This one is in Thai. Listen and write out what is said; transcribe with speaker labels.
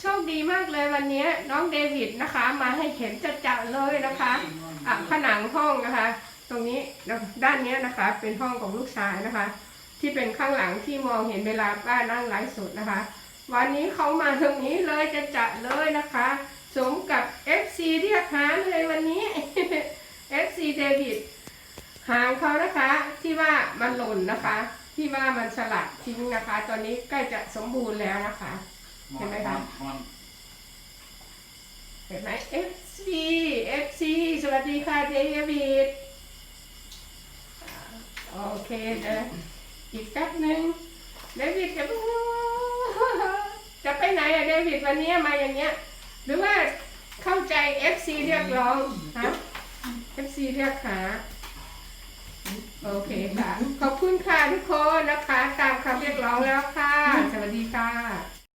Speaker 1: โชคดีมากเลยวันนี้น้องเดวิดนะคะ มาให้เห็นจะจะๆเลยนะคะอะผนังห้องนะคะ ตรงนี้ด้านนี้นะคะ เป็นห้องของลูกชายนะคะ ที่เป็นข้างหลังที่มองเห็นเวลาป้านั่งไลฟ์สดนะคะ วันนี้เขามาตรงนี้เลยจะจะๆเลยนะคะ สมกับ FC เรียกหาเลยวันนี้ FC เดวิดหางเขานะคะ ที่ว่ามันหล่นนะคะ ที่ว่ามันสลัดทิ้งนะคะ ตอนนี้ใกล้จะสมบูรณ์แล้วนะคะ เห็นไหมคะ เห็นไหม FC FC สวัสดีค่ะเดวิดอ่าโอเคเดี๋ยวอีกแป๊บหนึ่งเดวิดจะจะไปไหนอะเดวิดวันนี้มาอย่างเงี้ย หรือว่าเข้าใจ FC เรียกร้องฮะ FC เรียกหาโอเคค่ะ ขอบคุณค่ะทุกคนนะคะตามคำเรียกร้องแล้วค่ะสวัสดีค่ะ